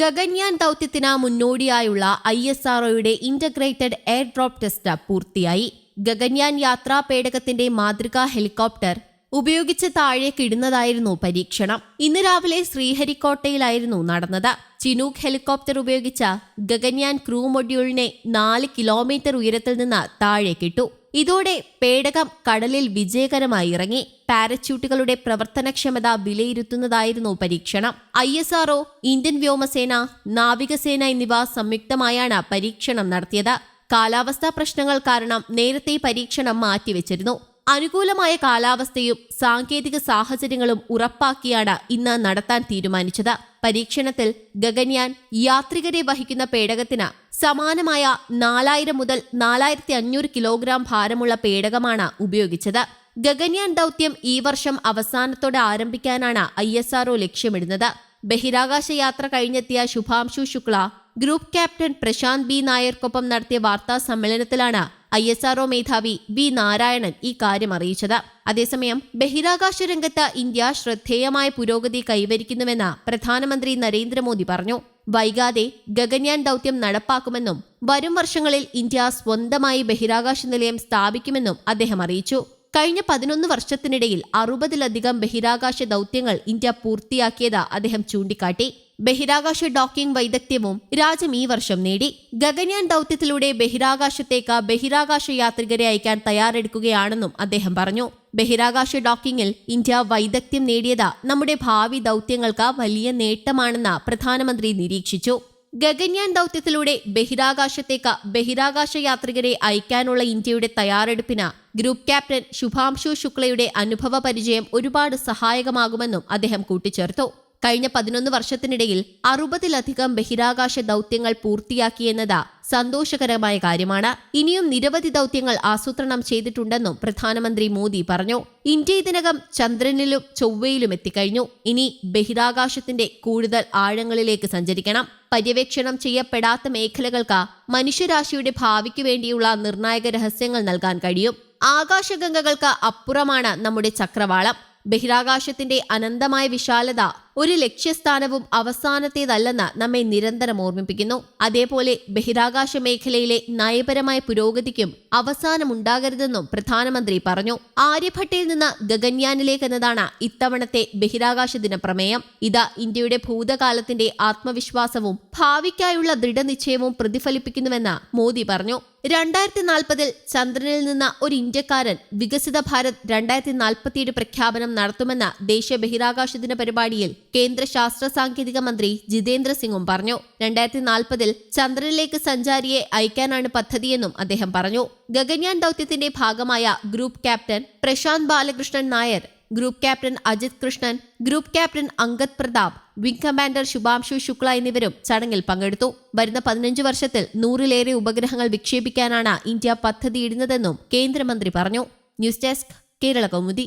ഗഗൻയാൻ ദൗത്യത്തിന് മുന്നോടിയായുള്ള I S ആർഒയുടെ ഇന്റഗ്രേറ്റഡ് എയർ ഡ്രോപ്പ് ടെസ്റ്റ് പൂർത്തിയായി. ഗഗൻയാൻ യാത്രാ പേടകത്തിന്റെ മാതൃകാ ഹെലികോപ്റ്റർ ഉപയോഗിച്ച് താഴേക്ക് ഇടുന്നതായിരുന്നു പരീക്ഷണം. ഇന്ന് രാവിലെ ശ്രീഹരിക്കോട്ടയിലായിരുന്നു നടന്നത്. ചിനൂക്ക് ഹെലികോപ്റ്റർ ഉപയോഗിച്ച ഗഗൻയാൻ ക്രൂ മൊഡ്യൂളിനെ നാല് കിലോമീറ്റർ ഉയരത്തിൽ നിന്ന് താഴേക്കിട്ടു ഇതോടെ പേടകം കടലിൽ വിജയകരമായി ഇറങ്ങി. പാരച്യൂട്ടുകളുടെ പ്രവർത്തനക്ഷമത വിലയിരുത്തുന്നതായിരുന്നു പരീക്ഷണം. ഐ എസ് ആർഒ ഇന്ത്യൻ വ്യോമസേന നാവികസേന എന്നിവ സംയുക്തമായാണ് പരീക്ഷണം നടത്തിയത്. കാലാവസ്ഥാ പ്രശ്നങ്ങൾ കാരണം നേരത്തെ പരീക്ഷണം മാറ്റിവെച്ചിരുന്നു. അനുകൂലമായ കാലാവസ്ഥയും സാങ്കേതിക സാഹചര്യങ്ങളും ഉറപ്പാക്കിയാണ് ഇന്ന് നടത്താൻ തീരുമാനിച്ചത്. പരീക്ഷണത്തിൽ ഗഗൻയാൻ യാത്രികരെ വഹിക്കുന്ന പേടകത്തിന് സമാനമായ നാലായിരം മുതൽ നാലായിരത്തി അഞ്ഞൂറ് കിലോഗ്രാം ഭാരമുള്ള പേടകമാണ് ഉപയോഗിച്ചത്. ഗഗൻയാൻ ദൗത്യം ഈ വർഷം അവസാനത്തോടെ ആരംഭിക്കാനാണ് ഐ എസ് ആർഒ ലക്ഷ്യമിടുന്നത്. ബഹിരാകാശ യാത്ര കഴിഞ്ഞെത്തിയ Shubhanshu Shukla group captain Prashanth B നായർക്കൊപ്പം നടത്തിയ വാർത്താ സമ്മേളനത്തിലാണ് ഐ എസ് ആർഒ മേധാവി ബി നാരായണൻ ഈ കാര്യം അറിയിച്ചത്. അതേസമയം ബഹിരാകാശ രംഗത്ത് ഇന്ത്യ ശ്രദ്ധേയമായ പുരോഗതി കൈവരിക്കുന്നുവെന്ന് പ്രധാനമന്ത്രി നരേന്ദ്രമോദി പറഞ്ഞു. വൈകാതെ ഗഗൻയാൻ ദൗത്യം നടപ്പാക്കുമെന്നും വരും വർഷങ്ങളിൽ ഇന്ത്യ സ്വന്തമായി ബഹിരാകാശ നിലയം സ്ഥാപിക്കുമെന്നും അദ്ദേഹം അറിയിച്ചു. കഴിഞ്ഞ പതിനൊന്ന് വർഷത്തിനിടയിൽ അറുപതിലധികം ബഹിരാകാശ ദൗത്യങ്ങൾ ഇന്ത്യ പൂർത്തിയാക്കിയത് അദ്ദേഹം ചൂണ്ടിക്കാട്ടി. ബഹിരാകാശ ഡോക്കിംഗ് വൈദഗ്ധ്യവും രാജ്യം ഈ വർഷം നേടി. ഗഗന്യാൻ ദൗത്യത്തിലൂടെ ബഹിരാകാശത്തേക്ക് ബഹിരാകാശ യാത്രികരെ അയക്കാൻ തയ്യാറെടുക്കുകയാണെന്നും അദ്ദേഹം പറഞ്ഞു. ബഹിരാകാശ ഡോക്കിംഗിൽ ഇന്ത്യ വൈദഗ്ധ്യം നേടിയത് നമ്മുടെ ഭാവി ദൗത്യങ്ങൾക്ക് വലിയ നേട്ടമാണെന്ന് പ്രധാനമന്ത്രി നിരീക്ഷിച്ചു. ഗഗന്യാൻ ദൗത്യത്തിലൂടെ ബഹിരാകാശത്തേക്ക് ബഹിരാകാശ യാത്രികരെ അയക്കാനുള്ള ഇന്ത്യയുടെ തയ്യാറെടുപ്പിന് ഗ്രൂപ്പ് ക്യാപ്റ്റൻ ശുഭാംശു ശുക്ലയുടെ അനുഭവ പരിചയം ഒരുപാട് സഹായകമാകുമെന്നും അദ്ദേഹം കൂട്ടിച്ചേർത്തു. കഴിഞ്ഞ പതിനൊന്ന് വർഷത്തിനിടയിൽ അറുപതിലധികം ബഹിരാകാശ ദൗത്യങ്ങൾ പൂർത്തിയാക്കിയെന്നത് സന്തോഷകരമായ കാര്യമാണ്. ഇനിയും നിരവധി ദൗത്യങ്ങൾ ആസൂത്രണം ചെയ്തിട്ടുണ്ടെന്നും പ്രധാനമന്ത്രി മോദി പറഞ്ഞു. ഇന്ത്യ ഇതിനകം ചന്ദ്രനിലും ചൊവ്വയിലും എത്തിക്കഴിഞ്ഞു. ഇനി ബഹിരാകാശത്തിന്റെ കൂടുതൽ ആഴങ്ങളിലേക്ക് സഞ്ചരിക്കണം. പര്യവേക്ഷണം ചെയ്യപ്പെടാത്ത മേഖലകൾക്ക് മനുഷ്യരാശിയുടെ ഭാവിക്ക് വേണ്ടിയുള്ള നിർണായക രഹസ്യങ്ങൾ നൽകാൻ കഴിയും. ആകാശഗംഗകൾക്ക് അപ്പുറമാണ് നമ്മുടെ ചക്രവാളം. ബഹിരാകാശത്തിന്റെ അനന്തമായ വിശാലത ഒരു ലക്ഷ്യസ്ഥാനവും അവസാനത്തേതല്ലെന്ന് നമ്മെ നിരന്തരം ഓർമ്മിപ്പിക്കുന്നു. അതേപോലെ ബഹിരാകാശ മേഖലയിലെ നയപരമായ പുരോഗതിക്കും അവസാനമുണ്ടാകരുതെന്നും പ്രധാനമന്ത്രി പറഞ്ഞു. ആര്യഭട്ടയിൽ നിന്ന് ഗഗൻയാനിലേക്ക് എന്നതാണ് ഇത്തവണത്തെ ബഹിരാകാശ ദിന പ്രമേയം ഇത് ഇന്ത്യയുടെ ഭൂതകാലത്തിന്റെ ആത്മവിശ്വാസവും ഭാവിക്കായുള്ള ദൃഢനിശ്ചയവും പ്രതിഫലിപ്പിക്കുന്നുവെന്ന് മോദി പറഞ്ഞു. രണ്ടായിരത്തി നാൽപ്പതിൽ ചന്ദ്രനിൽ നിന്ന് ഒരു ഇന്ത്യക്കാരൻ വികസിത ഭാരത് രണ്ടായിരത്തി നാൽപ്പത്തിയേഴ് പ്രഖ്യാപനം നടത്തുമെന്ന ദേശീയ ബഹിരാകാശ ദിന പരിപാടിയിൽ കേന്ദ്ര ശാസ്ത്ര സാങ്കേതിക മന്ത്രി ജിതേന്ദ്ര സിംഗും പറഞ്ഞു. രണ്ടായിരത്തി നാൽപ്പതിൽ ചന്ദ്രനിലേക്ക് സഞ്ചാരിയെ അയക്കാനാണ് പദ്ധതിയെന്നും അദ്ദേഹം പറഞ്ഞു. ഗഗൻയാൻ ദൗത്യത്തിന്റെ ഭാഗമായ group captain Prashanth Balakrishnan Nair group captain Ajith Krishnan group captain Angad Pratap wing commander Shubhanshu Shukla എന്നിവരും ചടങ്ങിൽ പങ്കെടുത്തു. വരുന്ന പതിനഞ്ച് വർഷത്തിൽ നൂറിലേറെ ഉപഗ്രഹങ്ങൾ വിക്ഷേപിക്കാനാണ് ഇന്ത്യ പദ്ധതിയിടുന്നതെന്നും കേന്ദ്രമന്ത്രി പറഞ്ഞു. News desk Kerala Kaumudi